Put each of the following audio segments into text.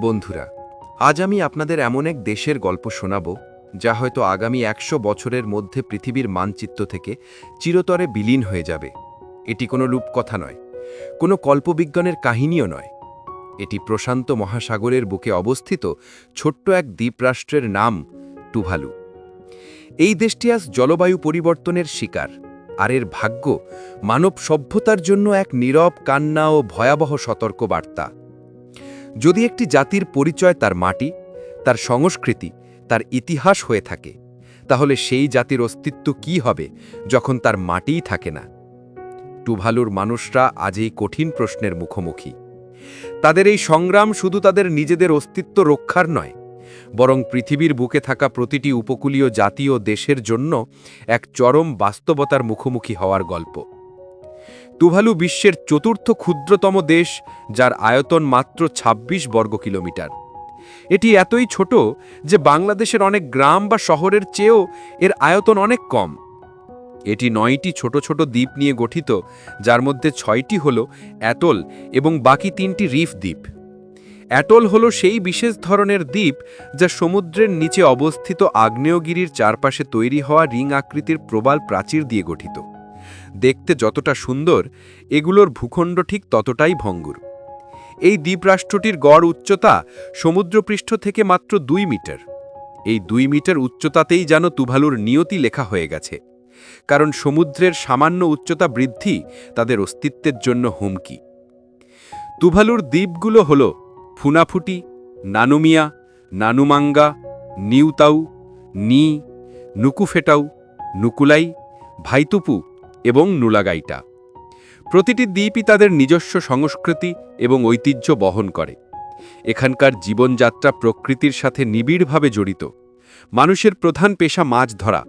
বন্ধুরা, আজ আমি আপনাদের এমন এক দেশের গল্প শোনাব, যা হয়তো আগামী একশো বছরের মধ্যে পৃথিবীর মানচিত্র থেকে চিরতরে বিলীন হয়ে যাবে। এটি কোনো রূপকথা নয়, কোনো কল্পবিজ্ঞানের কাহিনীও নয়। এটি প্রশান্ত মহাসাগরের বুকে অবস্থিত ছোট্ট এক দ্বীপরাষ্ট্রের নাম টুভালু। এই দেশটি আজ জলবায়ু পরিবর্তনের শিকার, আর এর ভাগ্য মানব সভ্যতার জন্য এক নীরব কান্না ও ভয়াবহ সতর্কবার্তা। যদি একটি জাতির পরিচয় তার মাটি, তার সংস্কৃতি, তার ইতিহাস হয়ে থাকে, তাহলে সেই জাতির অস্তিত্ব কি হবে যখন তার মাটিই থাকে না? টুভালুর মানুষরা আজ এই কঠিন প্রশ্নের মুখোমুখি। তাদের এই সংগ্রাম শুধু তাদের নিজেদের অস্তিত্ব রক্ষার নয়, বরং পৃথিবীর বুকে থাকা প্রতিটি উপকূলীয় জাতি ও দেশের জন্য এক চরম বাস্তবতার মুখোমুখি হওয়ার গল্প। তুভালু বিশ্বের চতুর্থ ক্ষুদ্রতম দেশ, যার আয়তন মাত্র ২৬ বর্গ কিলোমিটার। এটি এতই ছোট যে বাংলাদেশের অনেক গ্রাম বা শহরের চেয়েও এর আয়তন অনেক কম। এটি নয়টি ছোট ছোট দ্বীপ নিয়ে গঠিত, যার মধ্যে ছয়টি হল অ্যাটল এবং বাকি তিনটি রিফ দ্বীপ। অ্যাটল হল সেই বিশেষ ধরনের দ্বীপ যা সমুদ্রের নিচে অবস্থিত আগ্নেয়গিরির চারপাশে তৈরি হওয়া রিং আকৃতির প্রবাল প্রাচীর দিয়ে গঠিত। দেখতে যতটা সুন্দর, এগুলোর ভূখণ্ড ঠিক ততটাই ভঙ্গুর। এই দ্বীপরাষ্ট্রটির গড় উচ্চতা সমুদ্রপৃষ্ঠ থেকে মাত্র দুই মিটার। এই দুই মিটার উচ্চতাতেই যেন তুভালুর নিয়তি লেখা হয়ে গেছে, কারণ সমুদ্রের সামান্য উচ্চতা বৃদ্ধি তাদের অস্তিত্বের জন্য হুমকি। তুভালুর দ্বীপগুলো হল ফুনাফুটি, নানুমিয়া, নানুমাঙ্গা, নিউতাউ, নি, নুকুফেটাউ, নুকুলাই, ভাইতুপু এবং নুলাগাইটা। প্রতিটি দ্বীপই তাদের নিজস্ব সংস্কৃতি এবং ঐতিহ্য বহন করে। এখানকার জীবনযাত্রা প্রকৃতির সাথে নিবিড়ভাবে জড়িত। মানুষের প্রধান পেশা মাছ ধরা,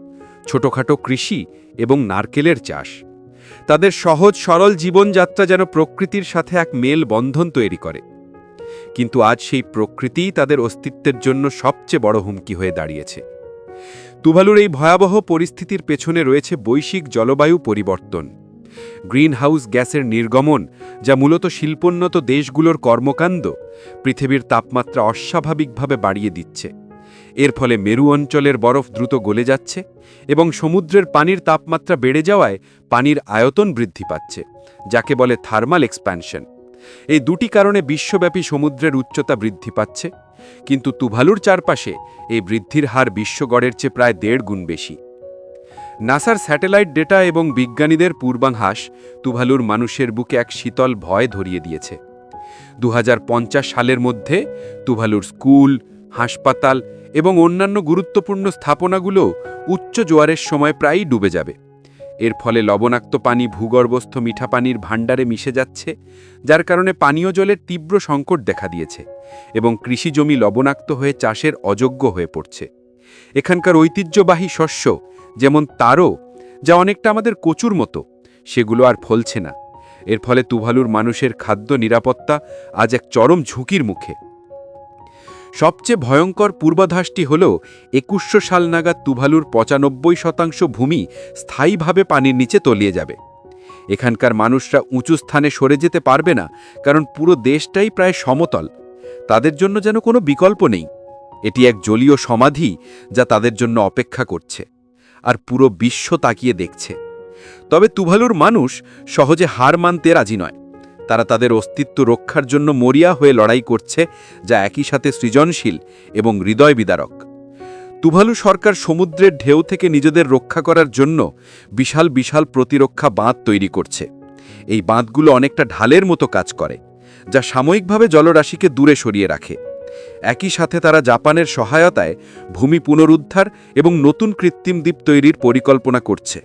ছোটখাটো কৃষি এবং নারকেলের চাষ। তাদের সহজ সরল জীবনযাত্রা যেন প্রকৃতির সাথে এক মেল বন্ধন তৈরি করে। কিন্তু আজ সেই প্রকৃতিই তাদের অস্তিত্বের জন্য সবচেয়ে বড় হুমকি হয়ে দাঁড়িয়েছে। তুভালুর এই ভয়াবহ পরিস্থিতির পেছনে রয়েছে বৈশ্বিক জলবায়ু পরিবর্তন। গ্রিনহাউস গ্যাসের নির্গমন, যা মূলত শিল্পোন্নত দেশগুলোর কর্মকাণ্ড, পৃথিবীর তাপমাত্রা অস্বাভাবিকভাবে বাড়িয়ে দিচ্ছে। এর ফলে মেরু অঞ্চলের বরফ দ্রুত গলে যাচ্ছে এবং সমুদ্রের পানির তাপমাত্রা বেড়ে যাওয়ায় পানির আয়তন বৃদ্ধি পাচ্ছে, যাকে বলে থার্মাল এক্সপ্যানশন এই দুটি কারণে বিশ্বব্যাপী সমুদ্রের উচ্চতা বৃদ্ধি পাচ্ছে, কিন্তু তুভালুর চারপাশে এই বৃদ্ধির হার বিশ্বগড়ের চেয়ে প্রায় দেড় গুণ বেশি। নাসার স্যাটেলাইট ডেটা এবং বিজ্ঞানীদের পূর্বাভাস তুভালুর মানুষের বুকে এক শীতল ভয় ধরিয়ে দিয়েছে। দু হাজার পঞ্চাশ সালের মধ্যে তুভালুর স্কুল, হাসপাতাল এবং অন্যান্য গুরুত্বপূর্ণ স্থাপনাগুলো উচ্চ জোয়ারের সময় প্রায়ই ডুবে যাবে। এর ফলে লবণাক্ত পানি, ভূগর্ভস্থ মিঠা পানির ভাণ্ডারে মিশে যাচ্ছে, যার কারণে পানীয় জলের তীব্র সংকট দেখা দিয়েছে এবং কৃষি জমি লবণাক্ত হয়ে চাষের অযোগ্য হয়ে পড়ছে। এখানকার ঐতিহ্যবাহী শস্য, যেমন তারও, যা অনেকটা আমাদের কচুর মতো, সেগুলো আর ফলছে না। এর ফলে তুভালুর মানুষের খাদ্য নিরাপত্তা আজ এক চরম ঝুঁকির মুখে। সবচেয়ে ভয়ঙ্কর পূর্বাধাসটি হল একুশশো সাল নাগাদ তুভালুর পঁচানব্বই শতাংশ ভূমি স্থায়ীভাবে পানির নিচে তলিয়ে যাবে। এখানকার মানুষরা উঁচু স্থানে সরে যেতে পারবে না, কারণ পুরো দেশটাই প্রায় সমতল। তাদের জন্য যেন কোনো বিকল্প নেই। এটি এক জলীয় সমাধি যা তাদের জন্য অপেক্ষা করছে আর পুরো বিশ্ব তাকিয়ে দেখছে। তবে তুভালুর মানুষ সহজে হার মানতে রাজি নয়। তারা তাদের অস্তিত্ব রক্ষার জন্য মরিয়া হয়ে লড়াই করছে, যা একই সাথে সৃজনশীল এবং হৃদয় বিদারক তুভালু সরকার সমুদ্রের ঢেউ থেকে নিজেদের রক্ষা করার জন্য বিশাল বিশাল প্রতিরক্ষা বাঁধ তৈরি করছে। এই বাঁধগুলো অনেকটা ঢালের মতো কাজ করে, যা সাময়িকভাবে জলরাশিকে দূরে সরিয়ে রাখে। একই সাথে তারা জাপানের সহায়তায় ভূমি পুনরুদ্ধার এবং নতুন কৃত্রিম দ্বীপ তৈরির পরিকল্পনা করছে।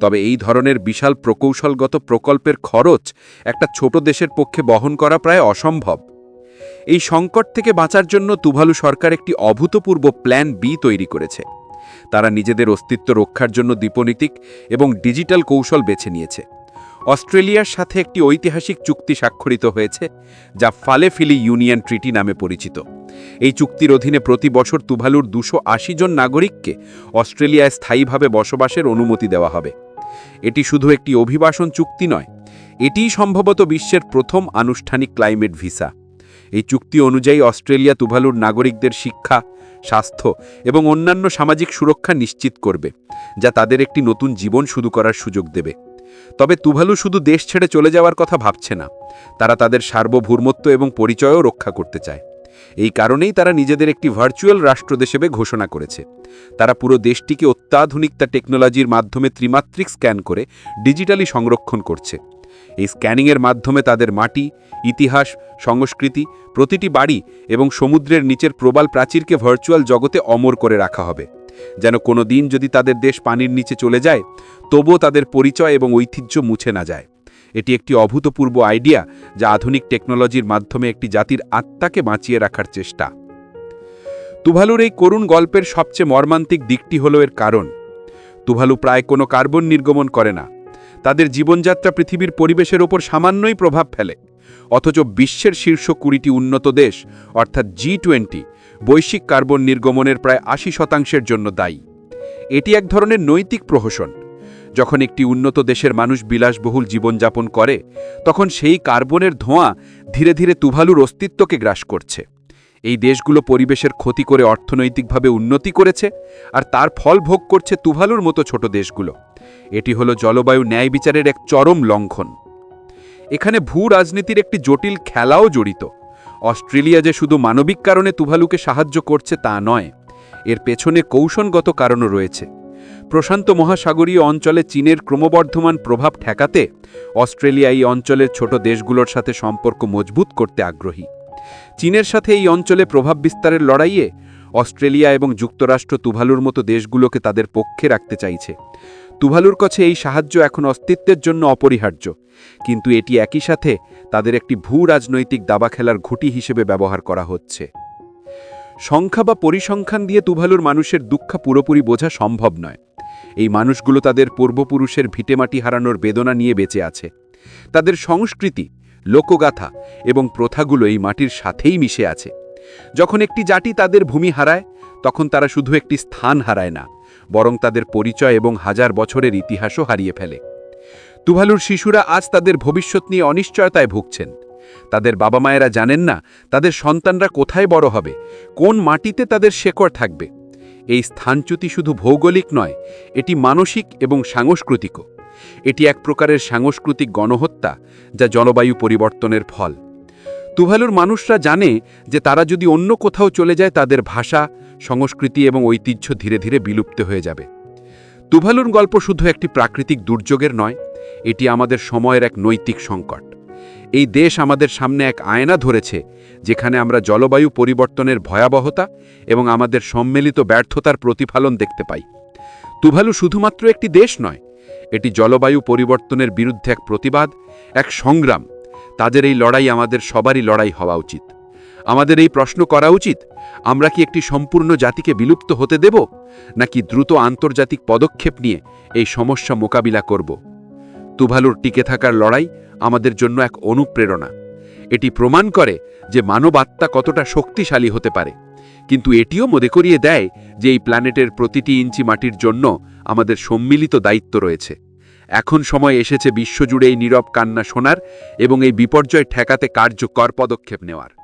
তবে এই ধরনের বিশাল প্রকৌশলগত প্রকল্পের খরচ একটা ছোট দেশের পক্ষে বহন করা প্রায় অসম্ভব। এই সংকট থেকে বাঁচার জন্য তুভালু সরকার একটি অভূতপূর্ব প্ল্যান বি তৈরি করেছে। তারা নিজেদের অস্তিত্ব রক্ষার জন্য দ্বীপনীতিক এবং ডিজিটাল কৌশল বেছে নিয়েছে। অস্ট্রেলিয়ার সাথে একটি ঐতিহাসিক চুক্তি স্বাক্ষরিত হয়েছে, যা ফালেফিলি ইউনিয়ন ট্রিটি নামে পরিচিত। এই চুক্তির অধীনে প্রতি বছর তুভালুর দুশো জন নাগরিককে অস্ট্রেলিয়ায় স্থায়ীভাবে বসবাসের অনুমতি দেওয়া হবে। এটি শুধু একটি অভিবাসন চুক্তি নয়, এটিই সম্ভবত বিশ্বের প্রথম আনুষ্ঠানিক ক্লাইমেট ভিসা। এই চুক্তি অনুযায়ী অস্ট্রেলিয়া তুভালুর নাগরিকদের শিক্ষা, স্বাস্থ্য এবং অন্যান্য সামাজিক সুরক্ষা নিশ্চিত করবে, যা তাদের একটি নতুন জীবন শুরু করার সুযোগ দেবে। তবে তুভালু শুধু দেশ ছেড়ে চলে যাওয়ার কথা ভাবছে না, তারা তাদের সার্বভৌমত্ব এবং পরিচয়ও রক্ষা করতে চায়। এই কারণেই তারা নিজেদের একটি ভার্চুয়াল রাষ্ট্র হিসেবে ঘোষণা করেছে। তারা পুরো দেশটিকে অত্যাধুনিকতা টেকনোলজির মাধ্যমে ত্রিমাত্রিক স্ক্যান করে ডিজিটালি সংরক্ষণ করছে। এই স্ক্যানিংয়ের মাধ্যমে তাদের মাটি, ইতিহাস, সংস্কৃতি, প্রতিটি বাড়ি এবং সমুদ্রের নিচের প্রবাল প্রাচীরকে ভার্চুয়াল জগতে অমর করে রাখা হবে। যেন কোনো দিন যদি তাদের দেশ পানির নিচে চলে যায়, তবুও তাদের পরিচয় এবং ঐতিহ্য মুছে না যায়। এটি একটি অভূতপূর্ব আইডিয়া যা আধুনিক টেকনোলজির মাধ্যমে একটি জাতির আত্মাকে বাঁচিয়ে রাখার চেষ্টা। তুভালুর এই করুণ গল্পের সবচেয়ে মর্মান্তিক দিকটি হল এর কারণ। তুভালু প্রায় কোনো কার্বন নির্গমন করে না। তাদের জীবনযাত্রা পৃথিবীর পরিবেশের ওপর সামান্যই প্রভাব ফেলে। অথচ বিশ্বের শীর্ষ কুড়িটি উন্নত দেশ, অর্থাৎ জি টোয়েন্টি, বৈশ্বিক কার্বন নির্গমনের প্রায় আশি শতাংশের জন্য দায়ী। এটি এক ধরনের নৈতিক প্রহসন। যখন একটি উন্নত দেশের মানুষ বিলাসবহুল জীবনযাপন করে, তখন সেই কার্বনের ধোঁয়া ধীরে ধীরে তুভালুর অস্তিত্বকে গ্রাস করছে। এই দেশগুলো পরিবেশের ক্ষতি করে অর্থনৈতিকভাবে উন্নতি করেছে আর তার ফল ভোগ করছে তুভালুর মতো ছোট দেশগুলো। এটি হলো জলবায়ু ন্যায় বিচারের এক চরম লঙ্ঘন। এখানে ভূ রাজনীতির একটি জটিল খেলাও জড়িত। অস্ট্রেলিয়া যে শুধু মানবিক কারণে তুভালুকে সাহায্য করছে তা নয়, এর পেছনে কৌশলগত কারণও রয়েছে। প্রশান্ত মহাসাগরীয় অঞ্চলে চীনের ক্রমবর্ধমান প্রভাব ঠেকাতে অস্ট্রেলিয়া এই অঞ্চলের ছোট দেশগুলোর সাথে সম্পর্ক মজবুত করতে আগ্রহী। চীনের সাথে এই অঞ্চলে প্রভাব বিস্তারের লড়াইয়ে অস্ট্রেলিয়া এবং যুক্তরাষ্ট্র তুভালুর মতো দেশগুলোকে তাদের পক্ষে রাখতে চাইছে। তুভালুর কাছে এই সাহায্য এখন অস্তিত্বের জন্য অপরিহার্য, কিন্তু এটি একই সাথে তাদের একটি ভূ রাজনৈতিক দাবা খেলার ঘুটি হিসেবে ব্যবহার করা হচ্ছে। সংখ্যা বা পরিসংখ্যান দিয়ে তুভালুর মানুষের দুঃখ পুরোপুরি বোঝা সম্ভব নয়। এই মানুষগুলো তাদের পূর্বপুরুষের ভিটেমাটি হারানোর বেদনা নিয়ে বেঁচে আছে। তাদের সংস্কৃতি, লোকগাথা এবং প্রথাগুলো এই মাটির সাথেই মিশে আছে। যখন একটি জাতি তাদের ভূমি হারায়, তখন তারা শুধু একটি স্থান হারায় না, বরং তাদের পরিচয় এবং হাজার বছরের ইতিহাসও হারিয়ে ফেলে। তুভালুর শিশুরা আজ তাদের ভবিষ্যৎ নিয়ে অনিশ্চয়তায় ভুগছেন। তাদের বাবা মায়েরা জানেন না, তাদের সন্তানরা কোথায় বড় হবে, কোন মাটিতে তাদের শেকড় থাকবে। এই স্থানচ্যুতি শুধু ভৌগোলিক নয়, এটি মানসিক এবং সাংস্কৃতিকও। এটি এক প্রকারের সাংস্কৃতিক গণহত্যা যা জলবায়ু পরিবর্তনের ফল। তুভালুর মানুষরা জানে যে তারা যদি অন্য কোথাও চলে যায়, তাদের ভাষা, সংস্কৃতি এবং ঐতিহ্য ধীরে ধীরে বিলুপ্ত হয়ে যাবে। তুভালুর গল্প শুধু একটি প্রাকৃতিক দুর্যোগের নয়, এটি আমাদের সময়ের এক নৈতিক সংকট। এই দেশ আমাদের সামনে এক আয়না ধরেছে, যেখানে আমরা জলবায়ু পরিবর্তনের ভয়াবহতা এবং আমাদের সম্মিলিত ব্যর্থতার প্রতিফলন দেখতে পাই। তুভালু শুধুমাত্র একটি দেশ নয়, এটি জলবায়ু পরিবর্তনের বিরুদ্ধে এক প্রতিবাদ, এক সংগ্রাম। তাদের এই লড়াই আমাদের সবারই লড়াই হওয়া উচিত। আমাদের এই প্রশ্ন করা উচিত, আমরা কি একটি সম্পূর্ণ জাতিকে বিলুপ্ত হতে দেব, নাকি দ্রুত আন্তর্জাতিক পদক্ষেপ নিয়ে এই সমস্যা মোকাবিলা করব? তুভালুর টিকে থাকার লড়াই আমাদের জন্য এক অনুপ্রেরণা। এটি প্রমাণ করে যে মানব আত্মা কতটা শক্তিশালী হতে পারে। কিন্তু এটিও মনে করিয়ে দেয় যে এই প্ল্যানেটের প্রতিটি ইঞ্চি মাটির জন্য আমাদের সম্মিলিত দায়িত্ব রয়েছে। এখন সময় এসেছে বিশ্বজুড়ে এই নীরব কান্না শোনার এবং এই বিপর্যয় ঠেকাতে কার্যকর পদক্ষেপ নেওয়ার।